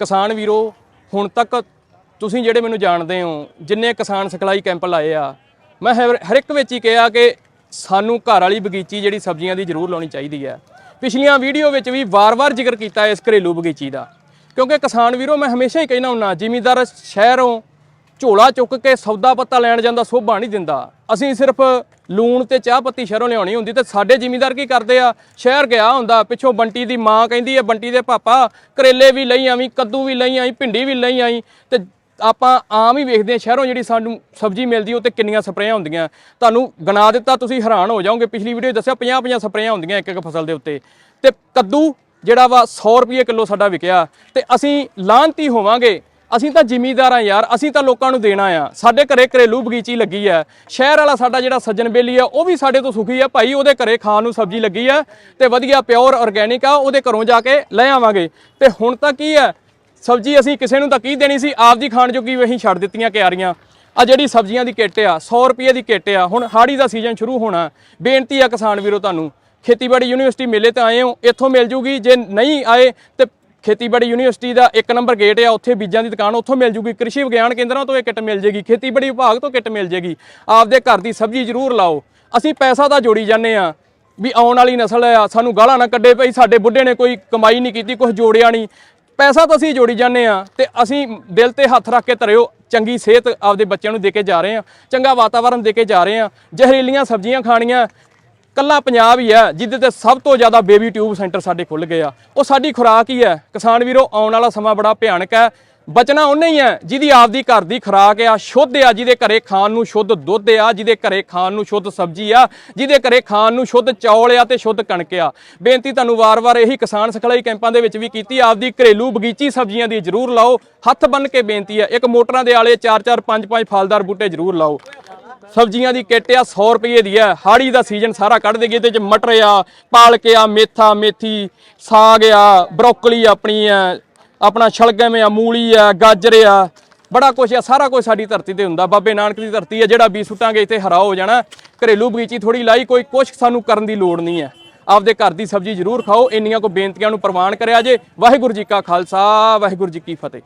ਕਿਸਾਨ ਵੀਰੋ, ਹੁਣ ਤੱਕ ਤੁਸੀਂ ਜਿਹੜੇ ਮੈਨੂੰ ਜਾਣਦੇ ਹੋ, ਜਿੰਨੇ ਕਿਸਾਨ ਸਿਖਲਾਈ ਕੈਂਪ ਲਾਏ ਆ, ਮੈਂ ਹਰ ਹਰ ਇੱਕ ਵਿੱਚ ਹੀ ਕਿਹਾ ਕਿ ਸਾਨੂੰ ਘਰ ਵਾਲੀ ਬਗੀਚੀ ਜਿਹੜੀ ਸਬਜ਼ੀਆਂ ਦੀ ਜ਼ਰੂਰ ਲਾਉਣੀ ਚਾਹੀਦੀ ਹੈ। ਪਿਛਲੀਆਂ ਵੀਡੀਓ ਵਿੱਚ ਵੀ ਵਾਰ-ਵਾਰ ਜ਼ਿਕਰ ਕੀਤਾ ਇਸ ਘਰੇਲੂ ਬਗੀਚੀ ਦਾ। ਕਿਉਂਕਿ ਕਿਸਾਨ ਵੀਰੋ, ਮੈਂ ਹਮੇਸ਼ਾ ਹੀ ਕਹਿਣਾ ਹੁੰਨਾ ਜ਼ਿਮੀਂਦਾਰ ਸ਼ਹਿਰੋਂ ਝੋਲਾ ਚੁੱਕ ਕੇ ਸੌਦਾ ਪੱਤਾ ਲੈਣ ਜਾਂਦਾ ਸੋਭਾ ਨਹੀਂ ਦਿੰਦਾ। ਅਸੀਂ ਸਿਰਫ ਲੂਣ ਤੇ ਚਾਹ ਪੱਤੀ ਸ਼ਹਿਰੋਂ ਲਿਆਉਣੀ ਹੁੰਦੀ ਤੇ ਸਾਡੇ ਜ਼ਿਮੀਂਦਾਰ ਕੀ ਕਰਦੇ ਆ? ਸ਼ਹਿਰ ਗਿਆ ਹੁੰਦਾ, ਪਿੱਛੋਂ ਬੰਟੀ ਦੀ ਮਾਂ ਕਹਿੰਦੀ ਹੈ, ਬੰਟੀ ਦੇ ਪਾਪਾ, ਕਰੇਲੇ ਵੀ ਲਈ ਆਵੀਂ, ਕੱਦੂ ਵੀ ਲਈ ਆਈ ਭਿੰਡੀ ਵੀ ਲਈ ਆਈ ਤੇ ਆਪਾਂ ਆਮ ਹੀ ਵੇਖਦੇ ਆ ਸ਼ਹਿਰੋਂ ਜਿਹੜੀ ਸਾਨੂੰ ਸਬਜ਼ੀ ਮਿਲਦੀ ਉਹ ਤੇ ਕਿੰਨੀਆਂ ਸਪਰੇਆਂ ਹੁੰਦੀਆਂ। ਤੁਹਾਨੂੰ ਗਣਾ ਦਿੱਤਾ, ਤੁਸੀਂ ਹੈਰਾਨ ਹੋ ਜਾਓਗੇ, ਪਿਛਲੀ ਵੀਡੀਓ ਦੱਸਿਆ 50 50 ਸਪਰੇਆਂ ਹੁੰਦੀਆਂ ਇੱਕ ਇੱਕ ਫਸਲ ਦੇ ਉੱਤੇ। ਤੇ ਕੱਦੂ ਜਿਹੜਾ ਵਾ 100 ਰੁਪਏ ਕਿਲੋ ਸਾਡਾ ਵਿਕਿਆ ਤੇ ਅਸੀਂ ਲਾਂਤੀ ਹੋਵਾਂਗੇ। ਅਸੀਂ ਤਾਂ ਜ਼ਿਮੀਦਾਰ ਆ ਯਾਰ, ਅਸੀਂ ਤਾਂ ਲੋਕਾਂ ਨੂੰ ਦੇਣਾ ਆ। ਸਾਡੇ ਘਰੇ ਘਰੇਲੂ ਬਗੀਚੀ ਲੱਗੀ ਆ। ਸ਼ਹਿਰ ਵਾਲਾ ਸਾਡਾ ਜਿਹੜਾ ਸੱਜਣ ਬੇਲੀ ਆ, ਉਹ ਵੀ ਸਾਡੇ ਤੋਂ ਸੁਖੀ ਆ। ਭਾਈ ਉਹਦੇ ਘਰੇ ਖਾਣ ਨੂੰ ਸਬਜ਼ੀ ਲੱਗੀ ਆ ਤੇ ਵਧੀਆ ਪਿਓਰ ਆਰਗੈਨਿਕ ਆ, ਉਹਦੇ ਘਰੋਂ ਜਾ ਕੇ ਲੈ ਆਵਾਂਗੇ। ਤੇ ਹੁਣ ਤਾਂ ਕੀ ਆ, ਸਬਜ਼ੀ ਅਸੀਂ ਕਿਸੇ ਨੂੰ ਤਾਂ ਕੀ ਦੇਣੀ ਸੀ? ਆਪਦੀ ਖਾਣ ਜੋਗੀ ਵੀ ਅਸੀਂ ਛੱਡ ਦਿੱਤੀਆਂ ਕਿਆਰੀਆਂ। ਆ ਜਿਹੜੀ ਸਬਜ਼ੀਆਂ ਦੀ ਕਿੱਟ ਆ 100 ਰੁਪਏ ਦੀ ਕਿੱਟ ਆ। ਹੁਣ ਹਾੜੀ ਦਾ ਸੀਜ਼ਨ ਸ਼ੁਰੂ ਹੋਣਾ। ਬੇਨਤੀ ਆ ਕਿਸਾਨ ਵੀਰੋ ਤੁਹਾਨੂੰ, ਖੇਤੀਬਾੜੀ ਯੂਨੀਵਰਸਿਟੀ ਮੇਲੇ ਤੇ ਆਏ ਹੋ, ਇੱਥੋਂ ਮਿਲ ਜੂਗੀ। ਜੇ ਨਹੀਂ ਆਏ ਤੇ ਖੇਤੀਬਾੜੀ ਯੂਨੀਵਰਸਿਟੀ ਦਾ ਇੱਕ ਨੰਬਰ ਗੇਟ ਆ, ਉੱਥੇ ਬੀਜਾਂ ਦੀ ਦੁਕਾਨ, ਉੱਥੋਂ ਮਿਲ ਜੂਗੀ। ਕ੍ਰਿਸ਼ੀ ਵਿਗਿਆਨ ਕੇਂਦਰਾਂ ਤੋਂ ਇਹ ਕਿੱਟ ਮਿਲ ਜੇਗੀ। ਖੇਤੀਬਾੜੀ ਵਿਭਾਗ ਤੋਂ ਕਿੱਟ ਮਿਲ ਜੇਗੀ। ਆਪਦੇ ਘਰ ਦੀ ਸਬਜ਼ੀ ਜ਼ਰੂਰ ਲਾਓ। ਅਸੀਂ ਪੈਸਾ ਤਾਂ ਜੋੜੀ ਜਾਂਦੇ ਆ ਵੀ ਆਉਣ ਵਾਲੀ ਨਸਲ ਆ, ਸਾਨੂੰ ਗਾਲਾਂ ਨਾ ਕੱਢੇ ਭਈ ਸਾਡੇ ਬੁੱਢੇ ਨੇ ਕੋਈ ਕਮਾਈ ਨਹੀਂ ਕੀਤੀ ਕੁਝ ਜੋੜਿਆ ਨਹੀਂ। ਪੈਸਾ ਤਾਂ ਅਸੀਂ ਜੋੜੀ ਜਾਂਦੇ ਆ ਤੇ ਅਸੀਂ ਦਿਲ ਤੇ ਹੱਥ ਰੱਖ ਕੇ ਧਰਿਓ, ਚੰਗੀ ਸਿਹਤ ਆਪਦੇ ਬੱਚਿਆਂ ਨੂੰ ਦੇ ਕੇ ਜਾ ਰਹੇ ਆ ਚੰਗਾ ਵਾਤਾਵਰਣ ਦੇ ਕੇ ਜਾ ਰਹੇ ਆ ਜ਼ਹਿਰੀਲੀਆਂ ਸਬਜ਼ੀਆਂ ਖਾਣੀਆਂ ਕੱਲਾ ਪੰਜਾਬ ਹੀ ਹੈ, ਜਿਹਦੇ ਤੇ ਸਭ ਤੋਂ ਜ਼ਿਆਦਾ ਬੇਬੀ ਟਿਊਬ ਸੈਂਟਰ ਸਾਡੇ ਖੁੱਲ ਗਏ ਆ। ਉਹ ਸਾਡੀ ਖੁਰਾਕ ਹੀ ਹੈ। ਕਿਸਾਨ ਵੀਰੋ, ਆਉਣ ਵਾਲਾ ਸਮਾਂ ਬੜਾ ਭਿਆਨਕ ਹੈ। ਬਚਣਾ ਉਹਨੇ ਹੀ ਹੈ, ਜਿਹਦੀ ਆਪਦੀ ਘਰ ਦੀ ਖੁਰਾਕ ਆ, ਸ਼ੁੱਧ ਆ, ਜਿਹਦੇ ਘਰੇ ਖਾਣ ਨੂੰ ਸ਼ੁੱਧ ਦੁੱਧ ਆ, ਜਿਹਦੇ ਘਰੇ ਖਾਣ ਨੂੰ ਸ਼ੁੱਧ ਸਬਜ਼ੀ ਆ, ਜਿਹਦੇ ਘਰੇ ਖਾਣ ਨੂੰ ਸ਼ੁੱਧ ਚੌਲ ਆ ਤੇ ਸ਼ੁੱਧ ਕਣਕ ਆ। ਬੇਨਤੀ ਤੁਹਾਨੂੰ ਵਾਰ-ਵਾਰ ਇਹੀ ਕਿਸਾਨ ਸਿਖਲਾਈ ਕੈਂਪਾਂ ਦੇ ਵਿੱਚ ਵੀ ਕੀਤੀ, ਆਪਦੀ ਘਰੇਲੂ ਬਗੀਚੀ ਸਬਜ਼ੀਆਂ ਦੀ ਜ਼ਰੂਰ ਲਾਓ। ਹੱਥ ਬੰਨ ਕੇ ਬੇਨਤੀ ਹੈ, ਇੱਕ ਮੋਟਰਾਂ ਦੇ ਆਲੇ 4-4 5-5 ਫਲਦਾਰ ਬੂਟੇ ਜ਼ਰੂਰ ਲਾਓ। ਸਬਜ਼ੀਆਂ ਦੀ ਕਿੱਟ ਆ 100 ਰੁਪਏ ਦੀ ਆ। ਹਾੜੀ ਦਾ ਸੀਜ਼ਨ ਸਾਰਾ ਕੱਢ ਦੇਗੇ ਇਹਦੇ ਚ ਮਟਰ ਆ, ਪਾਲਕ ਆ, ਮੇਥਾ, ਮੇਥੀ, ਸਾਗ ਆ, ਬਰੋਕਲੀ ਆਪਣੀ ਆ, ਆਪਣਾ ਸ਼ਲਗਮ ਆ, ਮੂਲੀ ਆ, ਗਾਜਰ ਆ। ਬੜਾ ਕੁਝ ਆ, ਸਾਰਾ ਕੁਝ ਸਾਡੀ ਧਰਤੀ ਤੇ ਹੁੰਦਾ। ਬਾਬੇ ਨਾਨਕ ਦੀ ਧਰਤੀ ਆ, ਜਿਹੜਾ ਵੀ ਸੁੱਟਾਂਗੇ, ਇੱਥੇ ਹਰਾ ਹੋ ਜਾਣਾ। ਘਰੇਲੂ ਬਗੀਚੀ ਥੋੜੀ ਲਾਈ, ਕੋਈ ਕੁਛ ਸਾਨੂੰ ਕਰਨ ਦੀ ਲੋੜ ਨਹੀਂ ਹੈ ਆਪਦੇ ਘਰ ਦੀ ਸਬਜ਼ੀ ਜ਼ਰੂਰ ਖਾਓ, ਇੰਨੀਆਂ ਕੋ ਬੇਨਤੀਆਂ ਨੂੰ ਪ੍ਰਵਾਨ ਕਰਿਆ ਜੇ। ਵਾਹਿਗੁਰੂ ਜੀ ਕਾ ਖਾਲਸਾ, ਵਾਹਿਗੁਰੂ ਜੀ ਕੀ ਫਤਿਹ।